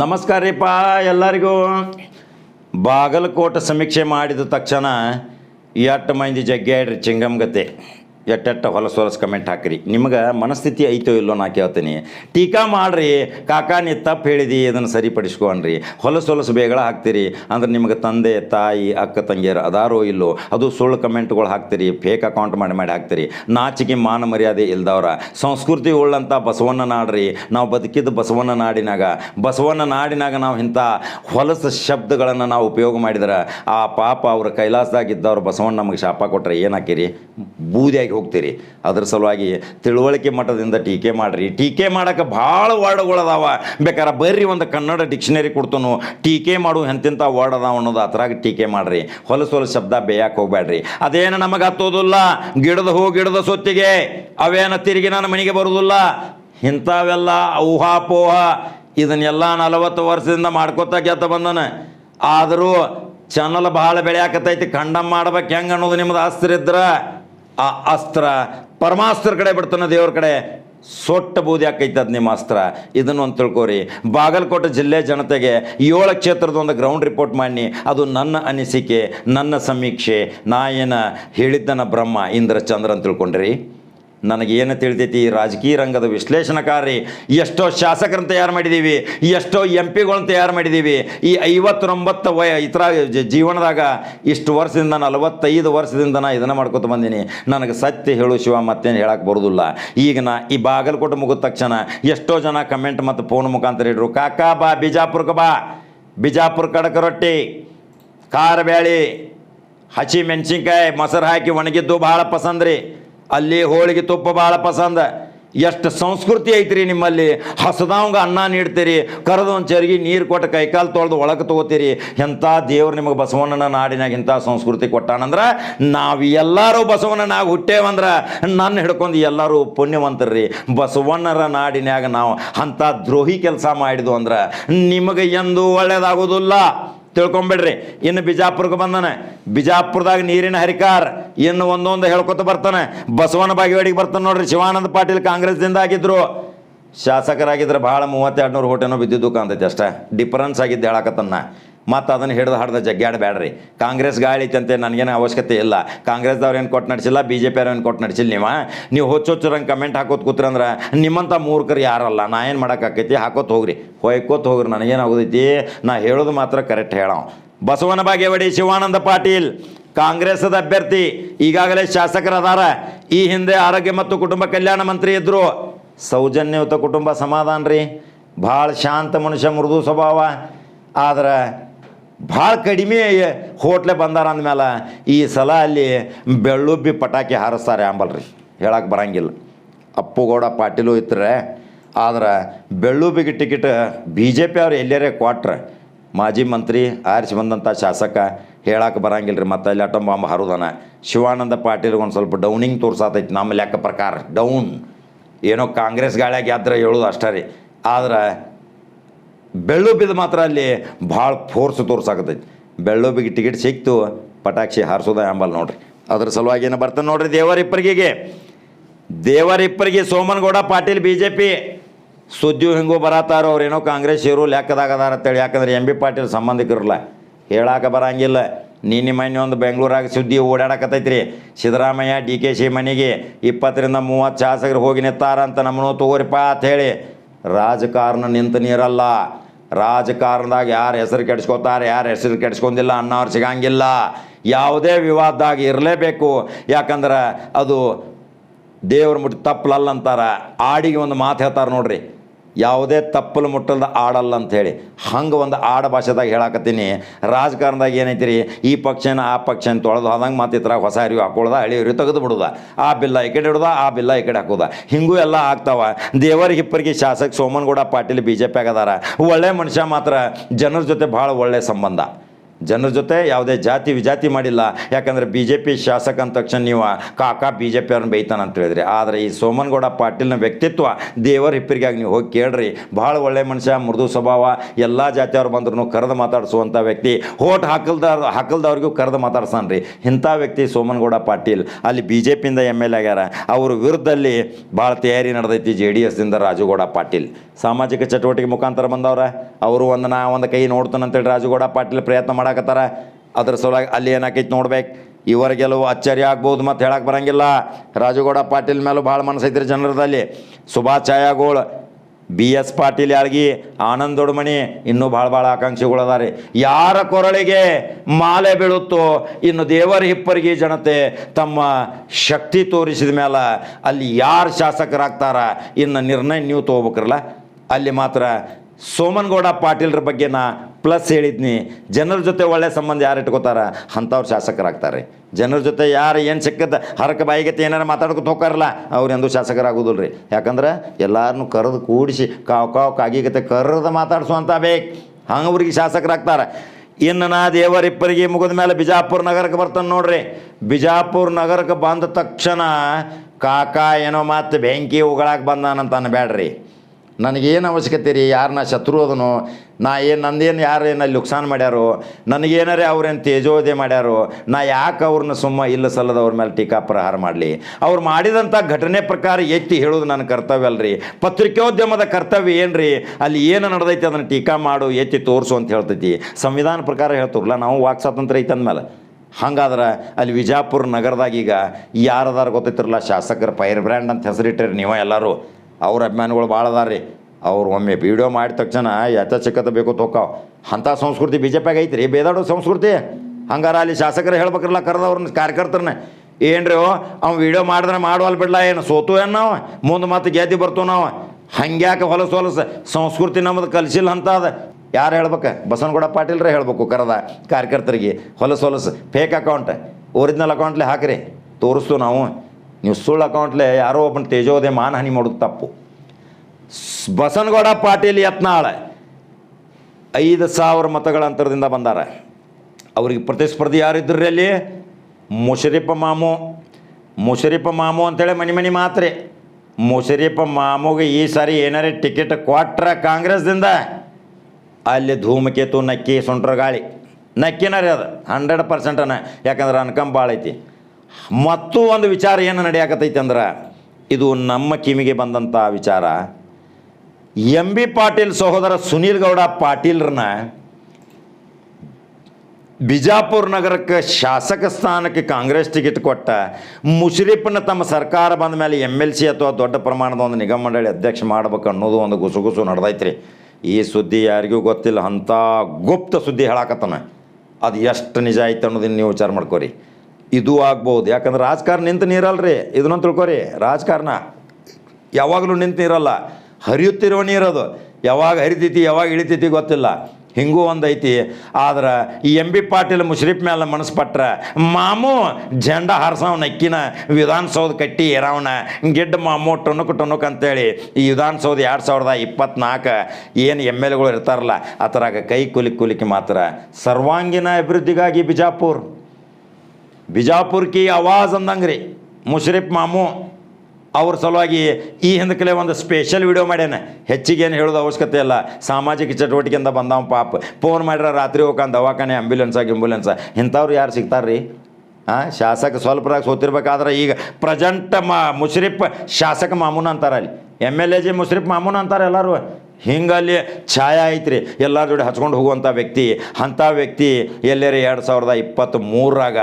ನಮಸ್ಕಾರ ರೀಪ್ಪ ಎಲ್ಲರಿಗೂ. ಬಾಗಲಕೋಟೆ ಸಮೀಕ್ಷೆ ಮಾಡಿದ ತಕ್ಷಣ ಎಟ್ಟು ಮಂದಿ ಜಗ್ಗ್ಯಾಡ್ರಿ ಚಿಂಗಮ್ಗತೆ ಎಟ್ಟೆಟ್ಟ ಹೊಲಸ ಹೊಲಸು ಕಮೆಂಟ್ ಹಾಕ್ರಿ. ನಿಮ್ಗೆ ಮನಸ್ಥಿತಿ ಐತೋ ಇಲ್ಲೋ ನಾ ಕೇಳ್ತೀನಿ. ಟೀಕಾ ಮಾಡ್ರಿ. ಕಾಕಾ, ನೀ ತಪ್ಪು ಹೇಳಿದಿ, ಇದನ್ನು ಸರಿಪಡಿಸ್ಕೊಂಡ್ರಿ. ಹೊಲಸು ಹೊಲಸು ಬೇಗಳ ಹಾಕ್ತೀರಿ. ಅಂದ್ರೆ ನಿಮ್ಗೆ ತಂದೆ, ತಾಯಿ, ಅಕ್ಕ, ತಂಗಿಯರು ಅದಾರೋ ಇಲ್ಲೋ, ಅದು ಸುಳ್ಳು ಕಮೆಂಟ್ಗಳು ಹಾಕ್ತೀರಿ. ಫೇಕ್ ಅಕೌಂಟ್ ಮಾಡಿ ಮಾಡಿ ಹಾಕ್ತೀರಿ. ನಾಚಿಕೆ, ಮಾನ ಮರ್ಯಾದೆ ಇಲ್ದವ್ರ. ಸಂಸ್ಕೃತಿ ಉಳ್ಳಂಥ ಬಸವಣ್ಣ ನಾಡ್ರಿ. ನಾವು ಬದುಕಿದ ಬಸವಣ್ಣ ನಾಡಿನಾಗ. ಬಸವಣ್ಣ ನಾಡಿನಾಗ ನಾವು ಇಂಥ ಹೊಲಸು ಶಬ್ದಗಳನ್ನು ನಾವು ಉಪಯೋಗ ಮಾಡಿದ್ರೆ ಆ ಪಾಪ ಅವ್ರ ಕೈಲಾಸದಾಗ ಇದ್ದವ್ರು ಬಸವಣ್ಣ ನಮಗೆ ಶಾಪ ಕೊಟ್ಟರೆ ಏನು ಹಾಕಿರಿ? ಬೂದಿಯಾಗಿ ಹೋಗ್ತೀರಿ. ಅದ್ರ ಸಲುವಾಗಿ ತಿಳುವಳಿಕೆ ಮಟ್ಟದಿಂದ ಟೀಕೆ ಮಾಡಿರಿ. ಟೀಕೆ ಮಾಡೋಕೆ ಭಾಳ ವರ್ಡ್ಗಳದಾವ ಬೇಕಾರೆ ಬರ್ರಿ ಒಂದು ಕನ್ನಡ ಡಿಕ್ಷನರಿ ಕೊಡ್ತನು. ಟೀಕೆ ಮಾಡು ಎಂತೆಂಥ ವರ್ಡ್ ಅದಾವ ಅನ್ನೋದು ಅದ್ರಾಗ ಟೀಕೆ ಮಾಡ್ರಿ. ಹೊಲಸು ಹೊಲಸು ಶಬ್ದ ಬೇಯಕ್ಕೆ ಹೋಗ್ಬೇಡ್ರಿ ಅದೇನು ನಮಗೆ ಹತ್ತೋದಿಲ್ಲ. ಗಿಡದ ಹೂ ಗಿಡದ ಸೊತ್ತಿಗೆ. ಅವೇನು ತಿರುಗಿ ನನ್ನ ಮನೆಗೆ ಬರೋದಿಲ್ಲ. ಇಂಥವೆಲ್ಲ ಊಹಾಪೋಹ. ಇದನ್ನೆಲ್ಲ ನಲವತ್ತು ವರ್ಷದಿಂದ ಮಾಡ್ಕೋತಾ ಗೆದ್ದ ಬಂದನ. ಆದರೂ ಚಾನಲ್ ಭಾಳ ಬೆಳೆಯಾಕತೈತಿ ಖಂಡಮ್ ಮಾಡ್ಬೇಕು ಹೆಂಗೆ ಅನ್ನೋದು ನಿಮ್ದು ಅಸ್ತ್ರ ಇದ್ರ. ಆ ಅಸ್ತ್ರ, ಪರಮಾಸ್ತ್ರ ಕಡೆ ಬಿಡ್ತಾನೆ ದೇವ್ರ ಕಡೆ, ಸೊಟ್ಟ ಬೂದಿ ಅದು ನಿಮ್ಮ ಅಸ್ತ್ರ. ಇದನ್ನು ಒಂದು ತಿಳ್ಕೊರಿ. ಬಾಗಲಕೋಟೆ ಜಿಲ್ಲೆ ಜನತೆಗೆ ಏಳು ಕ್ಷೇತ್ರದ ಒಂದು ಗ್ರೌಂಡ್ ರಿಪೋರ್ಟ್ ಮಾಡಿ. ಅದು ನನ್ನ ಅನಿಸಿಕೆ, ನನ್ನ ಸಮೀಕ್ಷೆ. ನಾ ಏನು ಹೇಳಿದ್ದನ ಬ್ರಹ್ಮ ಇಂದ್ರ ಚಂದ್ರ ಅಂತ ತಿಳ್ಕೊಂಡ್ರಿ. ನನಗೇನು ತಿಳಿತೈತಿ, ರಾಜಕೀಯ ರಂಗದ ವಿಶ್ಲೇಷಣಕಾರಿ, ಎಷ್ಟೋ ಶಾಸಕರನ್ನು ತಯಾರು ಮಾಡಿದ್ದೀವಿ ಎಷ್ಟೋ ಎಂ ಪಿಗಳನ್ನ ತಯಾರು ಮಾಡಿದ್ದೀವಿ ಈ ಐವತ್ತೊಂಬತ್ತು ವಯ ಇತರ ಜೀವನದಾಗ ಇಷ್ಟು ವರ್ಷದಿಂದ, ನಲವತ್ತೈದು ವರ್ಷದಿಂದ ನಾ ಇದನ್ನು ಮಾಡ್ಕೊತ ಬಂದೀನಿ. ನನಗೆ ಸತ್ಯ ಹೇಳು ಶಿವ, ಮತ್ತೇನು ಹೇಳಕ್ಕೆ ಬರೋದಿಲ್ಲ. ಈಗ ನಾ ಈ ಬಾಗಲಕೋಟೆ ಮುಗಿದ ತಕ್ಷಣ ಎಷ್ಟೋ ಜನ ಕಮೆಂಟ್ ಮತ್ತು ಫೋನ್ ಮುಖಾಂತರ ಇಡ್ರು ಕಾಕಾ ಬಾ, ಬಿಜಾಪುರಕ್ಕೆ ಬಾ, ಬಿಜಾಪುರ ಕಡಕ ರೊಟ್ಟಿ, ಖಾರ ಬ್ಯಾಳಿ, ಹಸಿ ಮೆಣಸಿನ್ಕಾಯಿ, ಮೊಸರು ಹಾಕಿ ಒಣಗಿದ್ದು ಭಾಳ ಪಸಂದ್ ರೀ ಅಲ್ಲಿ ಹೋಳಿಗೆ ತುಪ್ಪ ಭಾಳ ಪಸಂದ. ಎಷ್ಟು ಸಂಸ್ಕೃತಿ ಐತ್ರಿ ನಿಮ್ಮಲ್ಲಿ. ಹಸದಾವಂಗ ಅನ್ನ ನೀಡ್ತೀರಿ ಕರೆದು ಒಂದು ಚರಿಗೆ ನೀರು ಕೊಟ್ಟು ಕೈಕಾಲು ತೊಳೆದು ಒಳಗೆ ತೊಗೋತೀರಿ. ಎಂಥ ದೇವ್ರು ನಿಮಗೆ ಬಸವಣ್ಣನ ನಾಡಿನಾಗ ಇಂಥ ಸಂಸ್ಕೃತಿ ಕೊಟ್ಟಾನಂದ್ರೆ, ನಾವು ಎಲ್ಲರೂ ಬಸವಣ್ಣನಾಗ ಹುಟ್ಟೇವಂದ್ರೆ ನನ್ನ ಹಿಡ್ಕೊಂಡು ಎಲ್ಲರೂ ಪುಣ್ಯವಂತರ್ರಿ. ಬಸವಣ್ಣರ ನಾಡಿನಾಗ ನಾವು ಅಂಥ ದ್ರೋಹಿ ಕೆಲಸ ಮಾಡಿದ್ವು ಅಂದ್ರೆ, ನಿಮಗೆ ಎಂದೂ ಒಳ್ಳೇದಾಗೋದಿಲ್ಲ. ತಿಳ್ಕೊಂಬಿಡ್ರಿ. ಇನ್ನು ಬಿಜಾಪುರಕ್ಕೆ ಬಂದಾನೆ. ಬಿಜಾಪುರದಾಗ ನೀರಿನ ಹರಿಕಾರ ಇನ್ನು ಒಂದೊಂದು ಹೇಳ್ಕೊತ ಬರ್ತಾನೆ. ಬಸವನ ಬಾಗಿವಾಡಿಗೆ ಬರ್ತಾನೆ ನೋಡ್ರಿ. ಶಿವಾನಂದ ಪಾಟೀಲ್ ಕಾಂಗ್ರೆಸ್ದಿಂದ ಆಗಿದ್ರು. ಶಾಸಕರಾಗಿದ್ರೆ ಭಾಳ ಮೂವತ್ತೆರಡು ನೂರು ಹೋಟೆನೋ ಬಿದ್ದಿದ್ದು ಕಾಂತೈತೆ ಅಷ್ಟೇ. ಡಿಫರೆನ್ಸ್ ಆಗಿದ್ದು ಹೇಳಕತ್ತನ್ನ. ಮತ್ತು ಅದನ್ನು ಹಿಡಿದು ಹಡ್ದು ಜಗ್ಗಾಡ ಬೇಡ್ರಿ ಕಾಂಗ್ರೆಸ್ ಗಾಳಿ ಐತಂತೆ, ನನಗೇನು ಅವಶ್ಯಕತೆ ಇಲ್ಲ. ಕಾಂಗ್ರೆಸ್ದವ್ರು ಏನು ಕೊಟ್ಟು ನಡೆಸಿಲ್ಲ ಬಿ ಜೆ ಪಿಯವ್ರು ಏನು ಕೊಟ್ಟು ನಡೆಸಿಲ್ಲ ನೀವು? ನೀವು ಹೊಚ್ಚೊಚ್ಚರಂಗೆ ಕಮೆಂಟ್ ಹಾಕೋತ್ ಕೂತ್ರಂದ್ರೆ ನಿಮ್ಮಂಥ ಮೂರ್ಖರು ಯಾರಲ್ಲ? ನಾ ಏನು ಮಾಡೋಕ್ಕಾಕೈತಿ ಹಾಕೋತ್ ಹೋಗ್ರಿ. ಹೊಯ್ಕೋತ್ ಹೋಗ್ರಿ, ನನಗೇನು ಆಗೋದೈತಿ? ನಾ ಹೇಳೋದು ಮಾತ್ರ ಕರೆಕ್ಟ್ ಹೇಳೋ. ಬಸವನ ಬಾಗೇವಡಿ, ಶಿವಾನಂದ ಪಾಟೀಲ್, ಕಾಂಗ್ರೆಸ್ದ ಅಭ್ಯರ್ಥಿ, ಈಗಾಗಲೇ ಶಾಸಕರದಾರ. ಈ ಹಿಂದೆ ಆರೋಗ್ಯ ಮತ್ತು ಕುಟುಂಬ ಕಲ್ಯಾಣ ಮಂತ್ರಿ ಇದ್ದರು ಸೌಜನ್ಯಯುತ ಕುಟುಂಬ ಸಮಾಧಾನ ರೀ ಭಾಳ ಶಾಂತ ಮನುಷ್ಯ ಮೃದು ಸ್ವಭಾವ. ಆದ್ರೆ ಭಾಳ ಕಡಿಮೆ ಹೋಟ್ಲೆ ಬಂದಾರ ಅಂದಮೇಲೆ ಈ ಸಲ ಅಲ್ಲಿ ಬೆಳ್ಳುಬ್ಬಿ ಪಟಾಕಿ ಹಾರಿಸ್ತಾರೆ ಅಂಬಲ್ರಿ. ಹೇಳಕ್ಕೆ ಬರಂಗಿಲ್ಲ. ಅಪ್ಪುಗೌಡ ಪಾಟೀಲು ಇತ್ತರೆ ಆದ್ರೆ ಬೆಳ್ಳುಬ್ಬಿಗೆ ಟಿಕೆಟ್ ಬಿ ಜೆ ಪಿ ಅವ್ರು ಎಲ್ಲರೇ ಕೊಟ್ರೆ. ಮಾಜಿ ಮಂತ್ರಿ ಆರಿಸಿ ಬಂದಂಥ ಶಾಸಕ ಹೇಳಕ್ಕೆ ಬರಂಗಿಲ್ಲ ರೀ ಮತ್ತು ಅಲ್ಲಿ ಅಟಮ್ ಬಾಂಬ್ ಹರುದನ. ಶಿವಾನಂದ ಪಾಟೀಲ್ಗೆ ಒಂದು ಸ್ವಲ್ಪ ಡೌನಿಂಗ್ ತೋರ್ಸಾತೈತಿ ನಮ್ಮ ಲೆಕ್ಕ ಪ್ರಕಾರ. ಡೌನ್ ಏನೋ ಕಾಂಗ್ರೆಸ್ ಗಾಳಿಯಾಗಿ ಆದ್ರೆ ಹೇಳೋದು ಅಷ್ಟೇ ರೀ. ಆದ್ರೆ ಬೆಳ್ಳುಬ್ಬಿದ ಮಾತ್ರ ಅಲ್ಲಿ ಭಾಳ ಫೋರ್ಸ್ ತೋರ್ಸಾಕತೈತಿ ಬೆಳ್ಳುಬ್ಬಿಗೆ ಟಿಕೆಟ್ ಸಿಕ್ತು, ಪಟಾಕ್ಷಿ ಹಾರಿಸೋದ ಆಂಬಲ್ ನೋಡ್ರಿ. ಅದ್ರ ಸಲುವಾಗಿ ಏನು ಬರ್ತಾನೆ ನೋಡ್ರಿ ದೇವರಿಪ್ಪರಿಗೆಗೆ Devarahipparagi Somanagouda Patil B J P ಸುದ್ದಿ ಹಿಂಗೂ ಬರತ್ತಾರೋ ಅವ್ರೇನೋ ಕಾಂಗ್ರೆಸ್ ಇವರು ಲೆಕ್ಕದಾಗದಾರ ಅಂತೇಳಿ. ಯಾಕಂದ್ರೆ ಎಂ ಬಿ ಪಾಟೀಲ್ ಸಂಬಂಧಿಕರಲ್ಲ. ಹೇಳಾಕ ಬರಂಗಿಲ್ಲ. ನಿನ್ನೆ ಮೊನ್ನೆ ಒಂದು ಬೆಂಗಳೂರಾಗ ಸುದ್ದಿ ಓಡಾಡಕತ್ತೈತ್ರಿ. ಸಿದ್ದರಾಮಯ್ಯ, ಡಿ ಕೆ ಶಿ ಮನೆಗೆ ಇಪ್ಪತ್ತರಿಂದ ಮೂವತ್ತು ಶಾಸಕರು ಹೋಗಿ ಅಂತ ನಮ್ಮನ್ನು ತಗೋರಿಪ್ಪ ಅಂತ ಹೇಳಿ. ರಾಜಕಾರಣ ನಿಂತ ನೀರಲ್ಲ. ರಾಜಕಾರಣದಾಗ ಯಾರು ಹೆಸರು ಕೆಡ್ಸ್ಕೊತಾರೆ, ಯಾರು ಹೆಸರು ಕೆಡ್ಸ್ಕೊಂಡಿಲ್ಲ ಅನ್ನೋರು ಸಿಗಂಗಿಲ್ಲ. ಯಾವುದೇ ವಿವಾದದಾಗ ಇರಲೇಬೇಕು. ಯಾಕಂದ್ರೆ ಅದು ದೇವ್ರ ಮುಟ್ಟಿ ತಪ್ಪಲಲ್ಲ ಅಂತಾರೆ. ಆಡಿಗೆ ಒಂದು ಮಾತು ಹೇಳ್ತಾರೆ ನೋಡ್ರಿ. ಯಾವುದೇ ತಪ್ಪಲು ಮುಟ್ಟಲ್ದ ಆಡಲ್ಲ ಅಂಥೇಳಿ ಹಂಗೆ ಒಂದು ಆಡ ಭಾಷೆದಾಗ ಹೇಳಕತ್ತೀನಿ. ರಾಜಕಾರಣದಾಗ ಏನೈತಿ ರೀ ಈ ಪಕ್ಷನ ಆ ಪಕ್ಷನ ತೊಳೆದು ಹೋದಂಗೆ ಮತ್ತೆ ಇತರ ಹೊಸ ಅರಿವು ಹಾಕೊಳ್ಳೋದ ಹಳಿ ಅರಿವು ತೆಗೆದು ಬಿಡೋದ. ಆ ಬಿಲ್ಲ ಈ ಕಡೆ ಆ ಬಿಲ್ಲ ಈ ಕಡೆ ಹಾಕೋದ. ಹಿಂಗೂ ಎಲ್ಲ ಆಗ್ತಾವ. ದೇವರಿಗೆ ಹಿಪ್ಪರಿಗೆ ಶಾಸಕ Somanagouda Patil B J P ಆಗದಾರ. ಒಳ್ಳೆ ಮನುಷ್ಯ ಮಾತ್ರ, ಜನರ ಜೊತೆ ಭಾಳ ಒಳ್ಳೆ ಸಂಬಂಧ. ಜನರ ಜೊತೆ ಯಾವುದೇ ಜಾತಿ ವಿಜಾತಿ ಮಾಡಿಲ್ಲ. ಯಾಕಂದರೆ ಬಿ ಜೆ ಪಿ ಶಾಸಕ ಅಂದ ತಕ್ಷಣ ನೀವು ಕಾಕಾ ಬಿ ಜೆ ಪಿ ಅವ್ರನ್ನ ಬೈತಾನೆ ಅಂತ ಹೇಳಿದ್ರಿ. ಆದರೆ ಈ ಸೋಮನಗೌಡ ಪಾಟೀಲ್ನ ವ್ಯಕ್ತಿತ್ವ ದೇವರ ಹಿಪ್ಪರಿಗಾಗಿ ನೀವು ಹೋಗಿ ಕೇಳ್ರಿ. ಭಾಳ ಒಳ್ಳೆ ಮನುಷ್ಯ, ಮೃದು ಸ್ವಭಾವ, ಎಲ್ಲ ಜಾತಿಯವ್ರು ಬಂದ್ರು ಕರೆದು ಮಾತಾಡಿಸುವಂಥ ವ್ಯಕ್ತಿ. ಹೋಟ್ ಹಾಕಲ್ದ ಹಾಕಲ್ದವ್ರಿಗೂ ಕರೆದು ಮಾತಾಡ್ಸಾನ್ರಿ. ಇಂಥ ವ್ಯಕ್ತಿ ಸೋಮನಗೌಡ ಪಾಟೀಲ್. ಅಲ್ಲಿ ಬಿ ಜೆ ಪಿಯಿಂದ ಎಂ ಎಲ್ ಎ ಆಗ್ಯಾರ. ಅವ್ರ ವಿರುದ್ಧದಲ್ಲಿ ಭಾಳ ತಯಾರಿ ನಡೆದೈತಿ ಜೆ ಡಿ ಎಸ್ದಿಂದ ರಾಜುಗೌಡ ಪಾಟೀಲ್. ಸಾಮಾಜಿಕ ಚಟುವಟಿಕೆ ಮುಖಾಂತರ ಬಂದವ್ರ. ಅವರು ಒಂದು ನಾ, ಒಂದು ಕೈ ನೋಡ್ತಾನಂತೇಳಿ ರಾಜುಗೌಡ ಪಾಟೀಲ್ ಪ್ರಯತ್ನ ಮಾಡಾಕತ್ತಾರ ಅದ್ರ ಸಲುವಾಗಿ ಅಲ್ಲಿ ಏನಾಕೈತಿ ನೋಡ್ಬೇಕು. ಇವರಿಗೆಲ್ಲವೂ ಅಚ್ಚರಿ ಆಗ್ಬೋದು ಮತ್ತು ಹೇಳಕ್ಕೆ ಬರಂಗಿಲ್ಲ. ರಾಜುಗೌಡ ಪಾಟೀಲ್ ಮೇಲೂ ಭಾಳ ಮನಸ್ಸೈತ್ರಿ ಜನರದಲ್ಲಿ. ಸುಭಾಷ್ ಛಾಯಾಗೋಳ್ ಬಿ ಎಸ್ ಪಾಟೀಲ್ ಯಾಳ್ಗಿ, ಆನಂದ್ ದೊಡ್ಮಣಿ ಇನ್ನೂ ಭಾಳ ಭಾಳ ಆಕಾಂಕ್ಷಿಗಳದಾರೆ ಯಾರ ಕೊರಳಿಗೆ ಮಾಲೆ ಬೀಳುತ್ತೋ, ಇನ್ನು ದೇವರ ಹಿಪ್ಪರಿಗೆ ಜನತೆ ತಮ್ಮ ಶಕ್ತಿ ತೋರಿಸಿದ ಮೇಲೆ ಅಲ್ಲಿ ಯಾರು ಶಾಸಕರಾಗ್ತಾರ ಇನ್ನು ನಿರ್ಣಯ ನೀವು ತೊಗೋಬೇಕ್ರಲ್ಲ. ಅಲ್ಲಿ ಮಾತ್ರ ಸೋಮನಗೌಡ ಪಾಟೀಲ್ರ ಬಗ್ಗೆ ನಾ ಪ್ಲಸ್ ಹೇಳಿದ್ನಿ. ಜನರ ಜೊತೆ ಒಳ್ಳೆ ಸಂಬಂಧ ಯಾರು ಇಟ್ಕೋತಾರ? ಅಂಥವ್ರು ಶಾಸಕರಾಗ್ತಾರೆ. ಜನರ ಜೊತೆ ಯಾರು ಏನು ಸಿಕ್ಕದ ಹರಕ ಬಾಯಿಗತ್ತೆ ಏನಾರು ಮಾತಾಡ್ಕೊತ ಹೋಗಾರಲ್ಲ ಅವ್ರು ಎಂದೂ ಶಾಸಕರಾಗೋದಿಲ್ಲ ರೀ ಯಾಕಂದ್ರೆ ಎಲ್ಲಾರನ್ನೂ ಕರೆದು ಕೂಡಿಸಿ ಕಾವು ಕಾವು ಕಾಗಿಗತೆ ಕರೆದು ಮಾತಾಡ್ಸುವಂಥ ಬೇಕು. ಹಂಗೆ ಅವ್ರಿಗೆ ಶಾಸಕರಾಗ್ತಾರೆ. ಇನ್ನು ನಾ ದೇವರಿಪ್ಪರಿಗೆ ಮುಗಿದ ಮೇಲೆ ಬಿಜಾಪುರ ನಗರಕ್ಕೆ ಬರ್ತಾನೆ ನೋಡ್ರಿ. ಬಿಜಾಪುರ ನಗರಕ್ಕೆ ಬಂದ ತಕ್ಷಣ ಕಾಕಾ ಏನೋ ಮತ್ತೆ ಬೆಂಕಿ ಉಗಳಕ್ಕೆ ಬಂದಾನಂತ ಅನ್ಬೇಡ್ರಿ ನನಗೇನು ಅವಶ್ಯಕತೆ ರೀ? ಯಾರನ್ನ ಶತ್ರು ಅದನೋ? ನಾ ಏನು ನಂದೇನು ಯಾರು ಏನು ಅಲ್ಲಿ ನುಕ್ಸಾನ್ ಮಾಡ್ಯಾರೋ? ನನಗೇನಾರೇ ಅವ್ರೇನು ತೇಜೋದೆ ಮಾಡ್ಯಾರೋ? ನಾ ಯಾಕೆ ಅವ್ರನ್ನ ಸುಮ್ಮ ಇಲ್ಲ ಸಲ್ಲದ ಅವ್ರ ಮೇಲೆ ಟೀಕಾ ಪ್ರಹಾರ ಮಾಡಲಿ? ಅವ್ರು ಮಾಡಿದಂಥ ಘಟನೆ ಪ್ರಕಾರ ಎತ್ತಿ ಹೇಳೋದು ನನ್ನ ಕರ್ತವ್ಯ ಅಲ್ರಿ. ಪತ್ರಿಕೋದ್ಯಮದ ಕರ್ತವ್ಯ ಏನು ರೀ? ಅಲ್ಲಿ ಏನು ನಡೆದೈತಿ ಅದನ್ನು ಟೀಕಾ ಮಾಡು, ಎತ್ತಿ ತೋರಿಸು ಅಂತ ಹೇಳ್ತೈತಿ. ಸಂವಿಧಾನ ಪ್ರಕಾರ ಹೇಳ್ತಿರಲ್ಲ ನಾವು ವಾಕ್ ಸ್ವಾತಂತ್ರ್ಯ ಐತೆ ಅಂದಮೇಲೆ ಹಂಗಾದ್ರೆ ಅಲ್ಲಿ ವಿಜಾಪುರ ನಗರದಾಗ ಈಗ ಯಾರದಾರ ಗೊತ್ತೈತಿರಲ್ಲ, ಶಾಸಕರ ಫೈರ್ ಬ್ರ್ಯಾಂಡ್ ಅಂತ ಹೆಸರಿಟ್ಟಿರಿ ನೀವು ಎಲ್ಲರೂ. ಅವ್ರ ಅಭಿಮಾನಿಗಳು ಭಾಳ ಅದಾರ ಅವ್ರು ಒಮ್ಮೆ ವಿಡಿಯೋ ಮಾಡಿದ ತಕ್ಷಣ, ಎತ್ತ ಚಿಕ್ಕತ ಬೇಕು ತೊಕ್ಕಾವ ಅಂಥ ಸಂಸ್ಕೃತಿ ಬಿ ಜೆ ಪಿಯಾಗ ರೀ ಬೇದಾಡೋ ಸಂಸ್ಕೃತಿ. ಹಂಗಾರ ಅಲ್ಲಿ ಶಾಸಕರು ಕರೆದ ಅವ್ರನ್ನ ಕಾರ್ಯಕರ್ತರನ್ನ. ಏನ್ರಿ ಅವ್ನು ವಿಡಿಯೋ ಮಾಡಿದ್ರೆ ಮಾಡುವಲ್ ಬಿಡ್ಲ ಏನು, ಸೋತು ಏನು ನಾವು? ಮುಂದೆ ಮತ್ತೆ ಗೆದ್ದಿ ಬರ್ತೀವಿ ನಾವು? ಹಂಗ್ಯಾಕೆ ಹೊಲಸು ಹೊಲಸು, ಸಂಸ್ಕೃತಿ ನಮ್ಮದು ಕಲಿಸಿಲ್ಲ ಅಂತ ಅದ. ಯಾರು ಹೇಳ್ಬೇಕು? ಬಸವನಗೌಡ ಪಾಟೀಲ್ರೇ ಹೇಳ್ಬೇಕು ಕರೆದ ಕಾರ್ಯಕರ್ತರಿಗೆ. ಹೊಲಸು ಹೊಲಸು ಫೇಕ್ ಅಕೌಂಟ್ ಒರಿಜಿನಲ್ ಅಕೌಂಟ್ಲೆ ಹಾಕ್ರಿ. ತೋರಿಸ್ತು ನಾವು. ನೀವು ಸುಳ್ಳು ಅಕೌಂಟ್ಲೆ ಯಾರೋ ಒಬ್ಬನ ತೇಜೋದೆ ಮಾನಹಾನಿ ಮಾಡೋದು ತಪ್ಪು. ಬಸನಗೌಡ ಪಾಟೀಲ್ ಯತ್ನಾಳ ಐದು ಸಾವಿರ ಮತಗಳ ಅಂತರದಿಂದ ಬಂದಾರ. ಅವ್ರಿಗೆ ಪ್ರತಿಸ್ಪರ್ಧಿ ಯಾರಿದ್ರಿ ಅಲ್ಲಿ? ಮುಷರಿಫ ಮಾಮು. ಮುಷರಿಫ ಮಾಮು ಅಂತೇಳಿ ಮನೆ ಮನೆ ಮಾತ್ರೆ. ಮುಷರಿಫ ಮಾಮುಗೆ ಈ ಸಾರಿ ಏನಾರ ಟಿಕೆಟ್ ಕೊಟ್ರ ಕಾಂಗ್ರೆಸ್ದಿಂದ? ಅಲ್ಲಿ ಧೂಮಕೇತು ನಕ್ಕಿ ಸುಂಟ್ರ ಗಾಳಿ ನಕ್ಕಿನ ರೀ ಅದು. ಹಂಡ್ರೆಡ್ ಪರ್ಸೆಂಟನ. ಯಾಕಂದ್ರೆ ಅನ್ಕಂಬ ಭಾಳ ಐತಿ. ಮತ್ತು ಒಂದು ವಿಚಾರ ಏನು ನಡೆಯಕತೈತಿ ಅಂದ್ರೆ, ಇದು ನಮ್ಮ ಕಿವಿಗೆ ಬಂದಂಥ ವಿಚಾರ. ಎಂ ಬಿ ಪಾಟೀಲ್ ಸಹೋದರ ಸುನೀಲ್ ಗೌಡ ಪಾಟೀಲ್ರನ್ನ ಬಿಜಾಪುರ ನಗರಕ್ಕೆ ಶಾಸಕ ಸ್ಥಾನಕ್ಕೆ ಕಾಂಗ್ರೆಸ್ ಟಿಕೆಟ್ ಕೊಟ್ಟ ಮುಷರೀಫ್ನ ತಮ್ಮ ಸರ್ಕಾರ ಬಂದ ಮೇಲೆ ಎಂ ಎಲ್ ಸಿ ಅಥವಾ ದೊಡ್ಡ ಪ್ರಮಾಣದ ಒಂದು ನಿಗಮ ಮಂಡಳಿ ಅಧ್ಯಕ್ಷ ಮಾಡ್ಬೇಕು ಅನ್ನೋದು ಒಂದು ಗುಸುಗುಸು ನಡೆದೈತ್ರಿ. ಈ ಸುದ್ದಿ ಯಾರಿಗೂ ಗೊತ್ತಿಲ್ಲ ಅಂಥ ಗುಪ್ತ ಸುದ್ದಿ ಹೇಳಾಕತ್ತಾನ. ಅದು ಎಷ್ಟು ನಿಜ ಆಯ್ತು ಅನ್ನೋದನ್ನು ನೀವು ವಿಚಾರ ಮಾಡ್ಕೋರಿ. ಇದು ಆಗ್ಬೋದು. ಯಾಕಂದ್ರೆ ರಾಜಕಾರಣ ನಿಂತು ನೀರಲ್ರಿ. ಇದನ್ನ ತಿಳ್ಕೊರಿ. ರಾಜಕಾರಣ ಯಾವಾಗಲೂ ನಿಂತು ನೀರಲ್ಲ. ಹರಿಯುತ್ತಿರುವ ನೀರದು ಯಾವಾಗ ಹರಿತೈತಿ, ಯಾವಾಗ ಇಳಿತೈತಿ ಗೊತ್ತಿಲ್ಲ. ಹಿಂಗೂ ಒಂದೈತಿ. ಆದ್ರೆ ಈ ಎಂ ಬಿ ಪಾಟೀಲ್ ಮುಷ್ರೀಫ್ ಮೇಲೆ ಮನಸ್ಸು ಪಟ್ರೆ ಮಾಮು ಜಂಡ ಹಾರಿಸೋನ ಅಕ್ಕಿನ ವಿಧಾನಸೌಧ ಕಟ್ಟಿ ಏರಾವಣ ಗಿಡ್ಡ ಮಾಮು ಟೊಣುಕು ಟೊಣುಕು ಅಂತೇಳಿ ಈ ವಿಧಾನಸೌಧ ಎರಡು ಸಾವಿರದ ಇಪ್ಪತ್ನಾಲ್ಕು ಏನು ಎಂ ಎಲ್ ಎಗಳು ಇರ್ತಾರಲ್ಲ, ಆ ಕೈ ಕುಲಿಕ್ ಕುಲಿಕಿ ಮಾತ್ರ. ಸರ್ವಾಂಗೀಣ ಅಭಿವೃದ್ಧಿಗಾಗಿ ಬಿಜಾಪುರ್. ಬಿಜಾಪುರ್ ಕಿ ಆವಾಜ್ ಅಂದಂಗೆ ರೀ ಮುಷರಿಫ್ ಮಾಮು ಅವ್ರ ಸಲುವಾಗಿ ಈ ಹಿಂದಕಲೆ ಒಂದು ಸ್ಪೆಷಲ್ ವಿಡಿಯೋ ಮಾಡ್ಯಾನೆ. ಹೆಚ್ಚಿಗೆ ಏನು ಹೇಳೋದು ಅವಶ್ಯಕತೆ ಇಲ್ಲ. ಸಾಮಾಜಿಕ ಚಟುವಟಿಕೆಯಿಂದ ಬಂದವ ಪಾಪ. ಫೋನ್ ಮಾಡ್ರೆ ರಾತ್ರಿ ಹೋಗ್ಕೊಂಡು ದವಾಖಾನೆ ಆಂಬ್ಯುಲೆನ್ಸ ಗಿಂಬುಲೆನ್ಸ ಇಂಥವ್ರು ಯಾರು ಸಿಗ್ತಾರ್ರಿ? ಶಾಸಕ ಸ್ವಲ್ಪರಾಗಿ ಸೋತಿರ್ಬೇಕಾದ್ರೆ ಈಗ ಪ್ರಜೆಂಟ್ ಮಾ, ಮುಷರಿಫ್ ಶಾಸಕ ಮಾಮೂನ್ ಅಂತಾರೆ ಅಲ್ಲಿ. M L A G Mushrif Mamoon ಅಂತಾರೆ ಎಲ್ಲರೂ. ಹಿಂಗಲ್ಲಿ ಛಾಯಾ ಐತ್ರಿ. ಎಲ್ಲರ ಜೋಡಿ ಹಚ್ಕೊಂಡು ಹೋಗುವಂಥ ವ್ಯಕ್ತಿ, ಅಂಥ ವ್ಯಕ್ತಿ ಎಲ್ಲರೇ ಎರಡು ಸಾವಿರದ ಇಪ್ಪತ್ತ್ ಮೂರಾಗ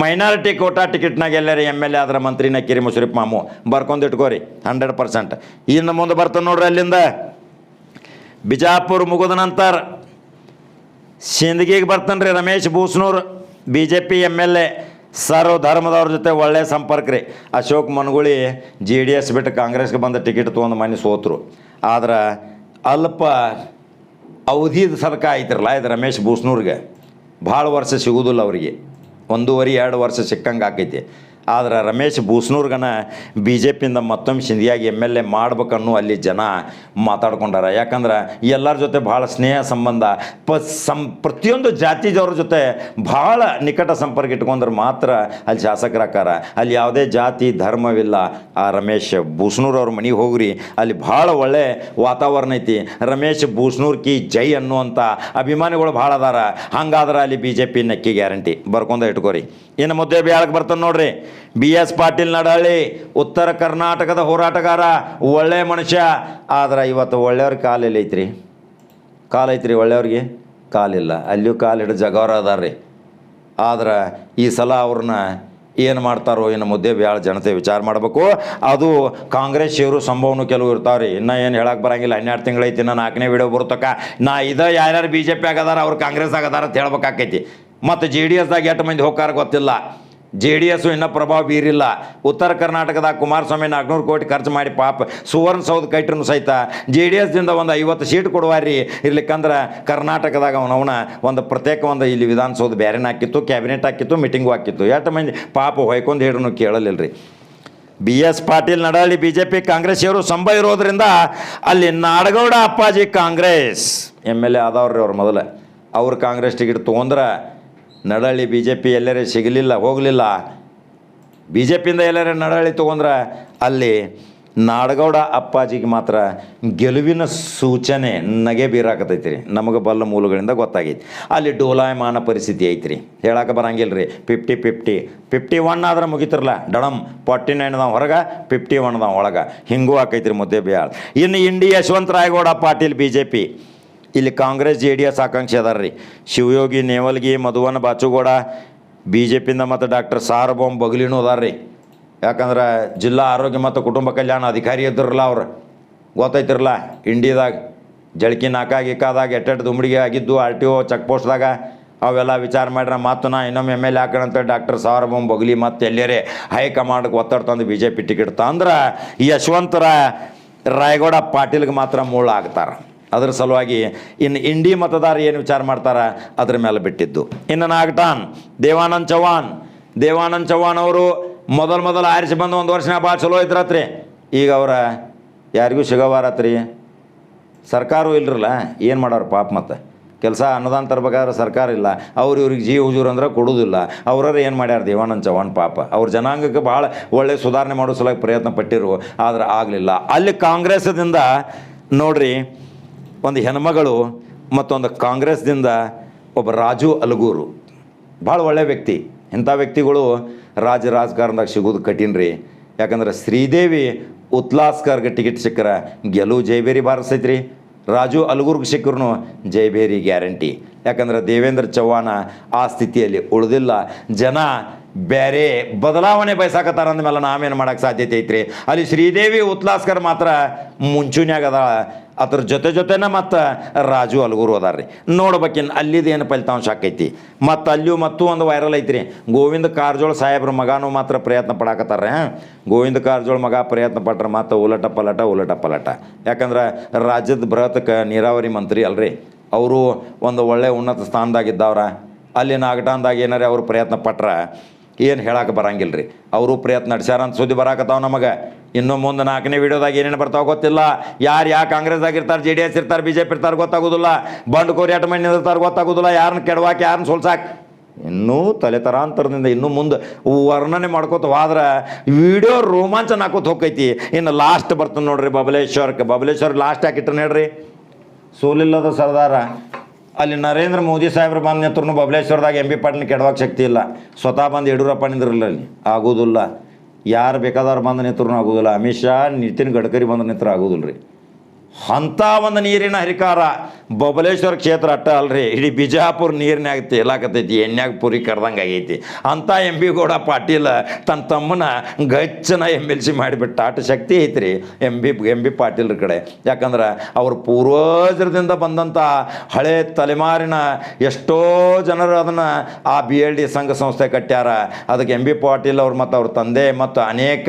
ಮೈನಾರಿಟಿ ಕೋಟಾ ಟಿಕೆಟ್ನಾಗ ಎಲ್ಲರೇ ಎಂ ಎಲ್ ಎ ಆದ್ರೆ ಮಂತ್ರಿ ನಕ್ಕಿರಿ ಮುಷರಿಫ್ ಮಾಮು ಬರ್ಕೊಂಡು ಇಟ್ಕೋರಿ ಹಂಡ್ರೆಡ್ ಪರ್ಸೆಂಟ್ ಇನ್ನು ಮುಂದೆ ಬರ್ತಾನೆ ನೋಡ್ರಿ ಅಲ್ಲಿಂದ. ಬಿಜಾಪುರ ಮುಗಿದ ನಂತರ ಸಿಂದಗಿಗೆ ಬರ್ತಾನೆ ರೀ Ramesh Bhusanur B J P M L A ಸರ್ವ ಧರ್ಮದವ್ರ ಜೊತೆ ಒಳ್ಳೆ ಸಂಪರ್ಕ ರೀ. Ashok Managuli J D S ಬಿಟ್ಟು ಕಾಂಗ್ರೆಸ್ಗೆ ಬಂದ ಟಿಕೆಟ್ ತೊಗೊಂಡು ಮನೆ ಸೋತರು. ಆದ್ರೆ ಅಲ್ಪ ಅವಧಿದ ಸರ್ಕ ಐತಿರಲ್ಲ ಇದು ರಮೇಶ್ ಬೂಸ್ನೂರ್ಗೆ ಭಾಳ ವರ್ಷ ಸಿಗುವುದಿಲ್ಲ ಅವರಿಗೆ. ಒಂದೂವರೆ, ಎರಡು ವರ್ಷ ಸಿಕ್ಕಂಗೆ ಆಕೈತಿ. ಆದ್ರೆ ರಮೇಶ್ ಬೂಸ್ನೂರ್ಗನ ಬಿ ಜೆ ಪಿಯಿಂದ ಮತ್ತೊಮ್ಮೆ ಸಿಂಧಿಯಾಗಿ ಎಂ ಎಲ್ ಎ ಮಾಡ್ಬೇಕನ್ನೋ ಅಲ್ಲಿ ಜನ ಮಾತಾಡ್ಕೊಂಡಾರ. ಯಾಕಂದ್ರೆ ಎಲ್ಲರ ಜೊತೆ ಭಾಳ ಸ್ನೇಹ ಸಂಬಂಧ ಪ ಸಂ ಪ್ರತಿಯೊಂದು ಜಾತಿದವ್ರ ಜೊತೆ ಭಾಳ ನಿಕಟ ಸಂಪರ್ಕ ಇಟ್ಕೊಂಡ್ರೆ ಮಾತ್ರ ಅಲ್ಲಿ ಶಾಸಕರಾಕಾರ ಅಲ್ಲಿ ಯಾವುದೇ ಜಾತಿ ಧರ್ಮವಿಲ್ಲ. ಆ ರಮೇಶ್ ಬೂಸ್ನೂರ್ ಅವ್ರ ಮನೆಗೆ ಹೋಗ್ರಿ, ಅಲ್ಲಿ ಭಾಳ ಒಳ್ಳೆ ವಾತಾವರಣ ಐತಿ. ರಮೇಶ್ ಬೂಸ್ನೂರ್ ಕಿ ಜೈ ಅನ್ನುವಂಥ ಅಭಿಮಾನಿಗಳು ಭಾಳ ಅದಾರ. ಹಂಗಾದ್ರೆ ಅಲ್ಲಿ ಬಿ ಜೆ ಪಿ ನಕ್ಕಿ ಗ್ಯಾರಂಟಿ. ಬರ್ಕೊಂಡ ಇಟ್ಕೋರಿ. ಇನ್ನು ಮುದ್ದೆ ಬ್ಯಾಳಕ್ಕೆ ಬರ್ತಾನೆ ನೋಡ್ರಿ. ಬಿ ಎಸ್ ಪಾಟೀಲ್ ನಡಹಳ್ಳಿ, ಉತ್ತರ ಕರ್ನಾಟಕದ ಹೋರಾಟಗಾರ, ಒಳ್ಳೆ ಮನುಷ್ಯ. ಆದ್ರೆ ಇವತ್ತು ಒಳ್ಳೆಯವ್ರ ಕಾಲಿಲ್ಲ ಐತ್ರಿ. ಕಾಲು ಐತ್ರಿ ಒಳ್ಳೆಯವ್ರಿಗೆ? ಕಾಲಿಲ್ಲ. ಅಲ್ಲಿಯೂ ಕಾಲು ಜಗವರ ಅದಾರ್ರಿ ಆದ್ರೆ ಈ ಸಲ ಅವ್ರನ್ನ ಏನು ಮಾಡ್ತಾರೋ ಏನು ಮುದ್ದೆ ಬ್ಯಾಳ ಜನತೆ ವಿಚಾರ ಮಾಡಬೇಕು. ಅದು ಕಾಂಗ್ರೆಸ್ ಇವರು ಸಂಭವನೂ ಕೆಲವು ಇರ್ತಾವ್ರಿ ಇನ್ನೂ ಏನು ಹೇಳಕ್ಕೆ ಬರಂಗಿಲ್ಲ. ಹನ್ನೆರಡು ತಿಂಗಳೈತಿ ನಾನು ನಾಲ್ಕನೇ ವಿಡಿಯೋ ಬರ್ತಕ್ಕ ನಾ ಇದ ಯಾರ್ಯಾರು ಬಿ ಜೆ ಪಿ ಆಗದಾರ ಅವ್ರು ಕಾಂಗ್ರೆಸ್ ಆಗದಾರ ಅಂತ ಹೇಳ್ಬೇಕಾಕೈತಿ. ಮತ್ತು ಜೆ ಡಿ ಎಸ್ದಾಗ ಎಷ್ಟು ಮಂದಿ ಹೋಗಾರ ಗೊತ್ತಿಲ್ಲ. ಜೆ ಡಿ ಎಸ್ಸು ಇನ್ನೂ ಪ್ರಭಾವ ಬೀರಿಲ್ಲ. ಉತ್ತರ ಕರ್ನಾಟಕದಾಗ ಕುಮಾರಸ್ವಾಮಿ ನಾಲ್ಕುನೂರು ಕೋಟಿ ಖರ್ಚು ಮಾಡಿ ಪಾಪ ಸುವರ್ಣಸೌಧ ಕೈಟ್ರೂ ಸಹಿತ ಜೆ ಡಿ ಎಸ್ದಿಂದ ಒಂದು ಐವತ್ತು ಸೀಟ್ ಕೊಡುವಾರಿ ಇರ್ಲಿಕ್ಕಂದ್ರೆ ಕರ್ನಾಟಕದಾಗ ಅವನವನ ಒಂದು ಪ್ರತ್ಯೇಕ ಒಂದು ಇಲ್ಲಿ ವಿಧಾನಸೌಧ ಬ್ಯಾರೆನ ಹಾಕಿತ್ತು, ಕ್ಯಾಬಿನೆಟ್ ಹಾಕಿತ್ತು ಮೀಟಿಂಗು ಹಾಕಿತ್ತು. ಎಷ್ಟು ಮಂದಿ ಪಾಪ ಹೊಯ್ಕೊಂಡು ಹೇಳೂ ಕೇಳಲಿಲ್ಲ ರೀ. B S Patil Nadahalli B J P ಕಾಂಗ್ರೆಸ್ಸಿಯವರು ಸಂಭ ಇರೋದ್ರಿಂದ ಅಲ್ಲಿ Nadagouda Appaji Congress. M L A ಆದವ್ರಿ ಅವ್ರು ಮೊದಲ. ಅವ್ರು ಕಾಂಗ್ರೆಸ್ ಟಿಕೆಟ್ ತೊಗೊಂಡ್ರೆ ನಡಹಳ್ಳಿ ಬಿ ಜೆ ಪಿ ಎಲ್ಲರೇ ಸಿಗಲಿಲ್ಲ, ಹೋಗಲಿಲ್ಲ. ಬಿ ಜೆ ಪಿಯಿಂದ ಎಲ್ಲರೇ ನಡಾಳಿ ತೊಗೊಂಡ್ರೆ ಅಲ್ಲಿ ನಾಡಗೌಡ ಅಪ್ಪಾಜಿಗೆ ಮಾತ್ರ ಗೆಲುವಿನ ಸೂಚನೆ ನಗೆ ಬೀರಾಕತೈತಿ ರೀ. ನಮಗೆ ಬಲ್ಲ ಮೂಲಗಳಿಂದ ಗೊತ್ತಾಗೈತಿ. ಅಲ್ಲಿ ಡೋಲಾಯಮಾನ ಪರಿಸ್ಥಿತಿ ಐತ್ರಿ. ಹೇಳಕ್ಕೆ ಬರಂಗಿಲ್ಲ ರೀ ಫಿಫ್ಟಿ ಫಿಫ್ಟಿ ಫಿಫ್ಟಿ ಒನ್ ಆದ್ರೆ ಮುಗಿತಿರಲ್ಲ ಡಡಮ್ ಫಾರ್ಟಿ ನೈನ್ದಾವ ಹೊರಗೆ ಫಿಫ್ಟಿ ಒನ್ದಾವ ಒಳಗೆ. ಹಿಂಗೂ ಆಕೈತ್ರಿ ಮುದ್ದೆ ಬ್ಯಾಳ್ ಇನ್ನು Indi Yashavanta Rayagouda Patil B J P ಇಲ್ಲಿ ಕಾಂಗ್ರೆಸ್, ಜೆ ಡಿ ಎಸ್ ಆಕಾಂಕ್ಷಿ ಅದಾರ ರೀ ಶಿವಯೋಗಿ, ನೇವಲ್ಗಿ, ಮಧುವನ ಬಾಚುಗೌಡ, ಬಿ ಜೆ ಪಿಯಿಂದ ಮತ್ತು ಡಾಕ್ಟರ್ ಸಾರ್ವಭೌಮ್ ಬಗಲಿನೂ ಅದಾರ ರೀ ಯಾಕಂದ್ರೆ ಜಿಲ್ಲಾ ಆರೋಗ್ಯ ಮತ್ತು ಕುಟುಂಬ ಕಲ್ಯಾಣ ಅಧಿಕಾರಿ ಇದ್ದಿರಲ್ಲ ಅವ್ರು. ಗೊತ್ತೈತಿರಲ್ಲ, ಇಂಡಿಯಾದಾಗ ಜಳಕಿ ನಾಕ ಗಿಕ್ಕಾದಾಗ ಎಟ್ಟೆಟ್ಟು ದುಮ್ಡಿಗೆ ಆಗಿದ್ದು, ಆರ್ ಟಿ ಒ ಚೆಕ್ ಪೋಸ್ಟ್ದಾಗ ಅವೆಲ್ಲ ವಿಚಾರ ಮಾಡ್ರೆ ಮತ್ತು ನಾ ಇನ್ನೊಮ್ಮೆ ಎಂ ಎಲ್ ಎ ಹಾಕೋಣಂತ ಡಾಕ್ಟರ್ ಸಾರ್ವಭೌಮ್ ಬಗಲಿ ಮತ್ತು ಎಲ್ಲರೇ ಹೈಕಮಾಂಡ್ಗೆ ಒತ್ತಡ ತಂದು ಬಿ ಜೆ ಪಿ ಟಿಕೆಟ್ ತಂದ್ರೆ ಯಶವಂತರ ರಾಯಗೌಡ ಪಾಟೀಲ್ಗೆ ಮಾತ್ರ ಮೂಳ ಆಗ್ತಾರೆ ಅದ್ರ ಸಲುವಾಗಿ ಇನ್ನು ಇಂಡಿ ಮತದಾರ ಏನು ವಿಚಾರ ಮಾಡ್ತಾರೆ? ಅದರ ಮೇಲೆ ಬಿಟ್ಟಿದ್ದು. ಇನ್ನು ನಾಗಟಾನ್ ದೇವಾನಂದ್ ಚೌಹಾನ್ ದೇವಾನಂದ್ ಚೌಹಾನ್ ಅವರು ಮೊದಲು ಮೊದಲು ಆರಿಸಿ ಬಂದು ಒಂದು ವರ್ಷ ಭಾಳ ಚಲೋ ಐತ್ರಾತ್ರಿ. ಈಗ ಅವರ ಯಾರಿಗೂ ಸಿಗೋವಾರತ್ರಿ? ಸರ್ಕಾರವೂ ಇಲ್ಲರಲ್ಲ ಏನು ಮಾಡೋರು ಪಾಪ ಮತ್ತು? ಕೆಲಸ ಅನುದಾನ ತರ್ಬೇಕಾದ್ರೆ ಸರ್ಕಾರ ಇಲ್ಲ. ಅವ್ರು ಇವ್ರಿಗೆ ಜೀವ ಹುಜೂರು ಅಂದ್ರೆ ಕೊಡೋದಿಲ್ಲ. ಅವ್ರವ್ರು ಏನು ಮಾಡ್ಯಾರ? ದೇವಾನಂದ್ ಚೌಹಾಣ್ ಪಾಪ. ಅವ್ರ ಜನಾಂಗಕ್ಕೆ ಭಾಳ ಒಳ್ಳೆ ಸುಧಾರಣೆ ಮಾಡೋ ಸಲುವಾಗಿ ಪ್ರಯತ್ನ ಪಟ್ಟಿರು. ಆದರೆ ಆಗಲಿಲ್ಲ. ಅಲ್ಲಿ ಕಾಂಗ್ರೆಸ್ದಿಂದ ನೋಡ್ರಿ ಒಂದು ಹೆಣ್ಮಗಳು ಮತ್ತೊಂದು ಕಾಂಗ್ರೆಸ್ದಿಂದ ಒಬ್ಬ ರಾಜು ಅಲಗೂರು. ಭಾಳ ಒಳ್ಳೆಯ ವ್ಯಕ್ತಿ. ಇಂಥ ವ್ಯಕ್ತಿಗಳು ರಾಜ ರಾಜಕಾರಣದಾಗ ಸಿಗೋದು ಕಠಿಣ ರೀ ಯಾಕಂದ್ರೆ ಶ್ರೀದೇವಿ ಉತ್ಲಾಸ್ಕರ್ಗೆ ಟಿಕೆಟ್ ಸಿಕ್ಕರ ಗೆಲುವು ಜೈಬೇರಿ ಬಾರಿಸೈತ್ರಿ ರಾಜು ಅಲಗೂರ್ಗೆ ಸಿಕ್ಕರು ಜೈಬೇರಿ ಗ್ಯಾರಂಟಿ. ಯಾಕಂದ್ರೆ ದೇವೇಂದ್ರ ಚೌಹಾಣ ಆ ಸ್ಥಿತಿಯಲ್ಲಿ ಉಳಿದಿಲ್ಲ. ಜನ ಬೇರೆ ಬದಲಾವಣೆ ಬಯಸಾಕತ್ತಾರ ಅಂದಮೇಲೆ ನಾವೇನು ಮಾಡೋಕ್ಕೆ ಸಾಧ್ಯತೆ ಐತ್ರಿ? ಅಲ್ಲಿ ಶ್ರೀದೇವಿ ಉತ್ಲಾಸ್ಕರ್ ಮಾತ್ರ ಮುಂಚೂನ್ಯಾಗ ಅದ ಅದ್ರ ಜೊತೆ ಜೊತೆನ ಮತ್ತು ರಾಜು ಅಲ್ಗೂರು ಅದಾರ ರೀ ನೋಡ್ಬೇಕಿನ್ ಅಲ್ಲಿದೇನು ಏನು ಫಲಿತಾಂಶ ಆಕೈತಿ? ಮತ್ತು ಅಲ್ಲಿಯೂ ಮತ್ತೂ ಒಂದು ವೈರಲ್ ಐತ್ರಿ. ಗೋವಿಂದ ಕಾರಜೋಳ ಸಾಹೇಬ್ರ ಮಗನೂ ಮಾತ್ರ ಪ್ರಯತ್ನ ಪಡಾಕತ್ತಾರ ಗೋವಿಂದ ಕಾರಜೋಳ ಮಗ ಪ್ರಯತ್ನ ಪಟ್ರೆ ಮಾತ್ರ ಉಲಟ ಪಲಟ ಉಲಟ ಪಲಟ. ಯಾಕಂದ್ರೆ ರಾಜ್ಯದ ಬೃಹತ್ ನೀರಾವರಿ ಮಂತ್ರಿ ಅಲ್ರಿ. ಅವರು ಒಂದು ಒಳ್ಳೆ ಉನ್ನತ ಸ್ಥಾನದಾಗಿದ್ದವ್ರ ಅಲ್ಲಿ ನಾಗಟಾನ್ದಾಗ ಏನಾರೇ ಅವರು ಪ್ರಯತ್ನ ಪಟ್ರ. ಏನು ಹೇಳಕ್ಕೆ ಬರಂಗಿಲ್ಲ ರೀ ಅವರು ಪ್ರಯತ್ನ ನಡೆಸ್ಯಾರ ಅಂತ ಸುದ್ದಿ ಬರಾಕತ್ತಾವ ನಮಗೆ. ಇನ್ನು ಮುಂದೆ ನಾಲ್ಕನೇ ವೀಡಿಯೋದಾಗ ಏನೇನು ಬರ್ತಾವೆ ಗೊತ್ತಿಲ್ಲ. ಯಾರು ಯಾವ ಕಾಂಗ್ರೆಸ್ದಾಗ ಇರ್ತಾರೆ, ಜೆ ಡಿ ಎಸ್ ಇರ್ತಾರೆ, ಬಿ ಜೆ ಪಿ ಇರ್ತಾರೆ ಗೊತ್ತಾಗೋದಿಲ್ಲ. ಬಂಡುಕೋರಿ ಅಟ್ ಮಣ್ಣಿಂದ ಇರ್ತಾರೆ ಗೊತ್ತಾಗೋದಿಲ್ಲ. ಯಾರನ್ನ ಕೆಡವಾಕ ಯಾರನ್ನ ಸೋಲ್ಸಾಕ್. ಇನ್ನೂ ತಲೆ ತರಾಂತರದಿಂದ ಇನ್ನೂ ಮುಂದೆ ವರ್ಣನೆ ಮಾಡ್ಕೋತ ಹೋದ್ರೆ ವಿಡಿಯೋ ರೋಮಾಂಚನ ಹಾಕೋತ ಹೋಗೈತಿ ಇನ್ನು ಲಾಸ್ಟ್ ಬರ್ತದೆ ನೋಡ್ರಿ ಬಬಲೇಶ್ವರಕ್ಕೆ ಬಬಲೇಶ್ವರ್ ಲಾಸ್ಟ್ ಹಾಕಿಟ್ರೆ ಹೇಳ್ರಿ? ಸೋಲಿಲ್ಲದ ಸರ್ದಾರ. ಅಲ್ಲಿ ನರೇಂದ್ರ ಮೋದಿ ಸಾಹೇಬ್ರು ಬಂದ ನಿಂತರು ಬಬಲೇಶ್ವರದಾಗ ಎಂ ಬಿ ಪಾಟೀಲ್ ಕೆಡವಾಗ ಶಕ್ತಿ ಇಲ್ಲ. ಸ್ವತಃ ಬಂದು ಯಡಿಯೂರಪ್ಪ ನಿಂದ್ರಲ್ಲ ಅಲ್ಲಿ. ಆಗೋದಿಲ್ಲ. ಯಾರು ಬೇಕಾದವ್ರು ಬಂದು ನಿಂತರು ಆಗೋದಿಲ್ಲ. ಅಮಿತ್ ಶಾ, ನಿತಿನ್ ಗಡ್ಕರಿ ಬಂದು ನಿಂತರು ಆಗೋದಿಲ್ಲ ರೀ ಅಂಥ ಒಂದು ನೀರಿನ ಹರಿಕಾರ. ಬಬಲೇಶ್ವರ ಕ್ಷೇತ್ರ ಅಟ್ಟ ಅಲ್ರಿ. ಇಡೀ ಬಿಜಾಪುರ ನೀರಿನಾಗ ತೇಲಾಕತೈತಿ ಎಣ್ಣೆಗ ಪುರಿ ಕರ್ದಂಗೆ ಆಗೈತಿ. ಅಂಥ ಎಂ ಬಿ ಗೌಡ ಪಾಟೀಲ್ ತನ್ನ ತಮ್ಮನ ಗಚ್ಚನ ಎಂ ಎಲ್ ಸಿ ಮಾಡಿಬಿಟ್ಟ ಆಟ ಶಕ್ತಿ ಐತ್ರಿ ಎಂ ಬಿ ಎಂ ಬಿ ಪಾಟೀಲ್ರ ಕಡೆ. ಯಾಕಂದ್ರೆ ಅವ್ರ ಪೂರ್ವಜರದಿಂದ ಬಂದಂಥ ಹಳೆ ತಲೆಮಾರಿನ ಎಷ್ಟೋ ಜನರು ಅದನ್ನು ಆ ಬಿ ಎಲ್ ಡಿ ಸಂಘ ಸಂಸ್ಥೆ ಕಟ್ಟ್ಯಾರ. ಅದಕ್ಕೆ ಎಂ ಬಿ ಪಾಟೀಲ್ ಅವ್ರು ಮತ್ತು ಅವ್ರ ತಂದೆ ಮತ್ತು ಅನೇಕ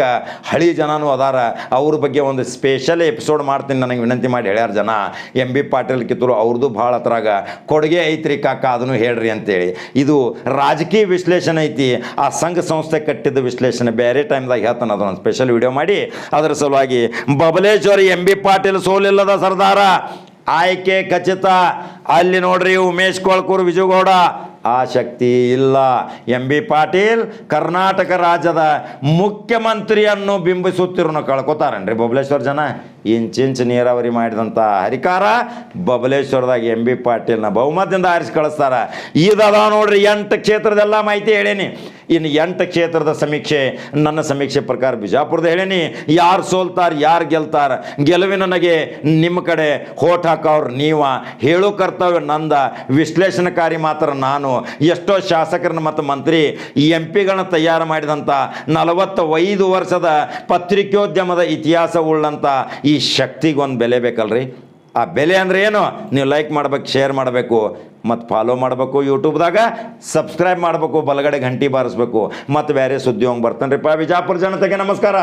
ಹಳಿ ಜನನೂ ಅದಾರ. ಅವ್ರ ಬಗ್ಗೆ ಒಂದು ಸ್ಪೆಷಲ್ ಎಪಿಸೋಡ್ ಮಾಡ್ತೀನಿ ನನಗೆ ವಿನಂತಿ ಮಾಡಿ ಹೇಳ್ಯಾರ ಜನ ಎಂ ಬಿ ಪಾಟೀಲ್ ಕಿತ್ತೂರು ಅವ್ರದ್ದು ಭಾಳ ಹತ್ರಾಗ ಕೊಡುಗೆ ಐತ್ರಿ ಕಾಕ, ಅದನ್ನು ಹೇಳ್ರಿ ಅಂತೇಳಿ. ಇದು ರಾಜಕೀಯ ವಿಶ್ಲೇಷಣೆ ಐತಿ, ಆ ಸಂಘ ಸಂಸ್ಥೆ ಕಟ್ಟಿದ ವಿಶ್ಲೇಷಣೆ. ಬೇರೆ ಟೈಮ್ದಾಗ ಹೇಳ್ತಾನೆ ಅದನ್ನು ಸ್ಪೆಷಲ್ ವಿಡಿಯೋ ಮಾಡಿ, ಅದರ ಸಲುವಾಗಿ ಬಬಲೇಶ್ವರ ಎಂ ಬಿ ಪಾಟೀಲ್ ಸೋಲಿಲ್ಲದ ಸರ್ದಾರ. ಆಯ್ಕೆ ಖಚಿತ, ಅಲ್ಲಿ ನೋಡ್ರಿ ಉಮೇಶ್ ಕೊಳ್ಕೂರು ವಿಜಯಗೌಡ. ಆ ಶಕ್ತಿ ಇಲ್ಲ. ಎಂ ಬಿ ಪಾಟೀಲ್ ಕರ್ನಾಟಕ ರಾಜ್ಯದ ಮುಖ್ಯಮಂತ್ರಿಯನ್ನು ಬಿಂಬಿಸುತ್ತಿರೋನು ಕಳ್ಕೊತಾರನ್ರಿ ಬಬಲೇಶ್ವರ ಜನ? ಇಂಚಿಂಚ್ ನೀರಾವರಿ ಮಾಡಿದಂಥ ಹರಿಕಾರ ಬಬಲೇಶ್ವರದಾಗ ಎಂ ಬಿ ಪಾಟೀಲ್ನ ಬಹುಮತದಿಂದ ಆರಿಸಿ ಕಳಿಸ್ತಾರ. ಇದದ ನೋಡ್ರಿ, ಎಂಟು ಕ್ಷೇತ್ರದೆಲ್ಲ ಮಾಹಿತಿ ಹೇಳೇನಿ. ಇನ್ನು ಎಂಟು ಕ್ಷೇತ್ರದ ಸಮೀಕ್ಷೆ, ನನ್ನ ಸಮೀಕ್ಷೆ ಪ್ರಕಾರ ಬಿಜಾಪುರದ ಹೇಳೇನಿ. ಯಾರು ಸೋಲ್ತಾರ, ಯಾರು ಗೆಲ್ತಾರ, ಗೆಲುವಿನ ನನಗೆ ನಿಮ್ಮ ಕಡೆ ಹೋಟ್ ಹಾಕೋರು ನೀವ. ಹೇಳೋ ಕರ್ತವ್ಯ ನಂದ. ವಿಶ್ಲೇಷಣಕಾರಿ ಮಾತ್ರ ನಾನು. ಎಷ್ಟೋ ಶಾಸಕರನ್ನ ಮತ್ತು ಮಂತ್ರಿ ಎಂ ಪಿಗಳನ್ನ ತಯಾರು ಮಾಡಿದಂಥ ನಲವತ್ತೈದು ವರ್ಷದ ಪತ್ರಿಕೋದ್ಯಮದ ಇತಿಹಾಸ ಉಳ್ಳಂಥ ಶಕ್ತಿಗೊಂದು ಬೆಲೆ ಬೇಕಲ್ರಿ? ಆ ಬೆಲೆ ಅಂದರೆ ಏನು? ನೀವು ಲೈಕ್ ಮಾಡ್ಬೇಕು ಶೇರ್ ಮಾಡಬೇಕು ಮತ್ತು ಫಾಲೋ ಮಾಡಬೇಕು ಯೂಟ್ಯೂಬ್ದಾಗ ಸಬ್ಸ್ಕ್ರೈಬ್ ಮಾಡಬೇಕು, ಬಲಗಡೆ ಗಂಟಿ ಬಾರಿಸ್ಬೇಕು ಮತ್ತು ಬೇರೆ ಸುದ್ದಿ ಹೋಗಿ ಬರ್ತಾನೆ ರೀ ಬಿಜಾಪುರ ಜನತೆಗೆ ನಮಸ್ಕಾರ.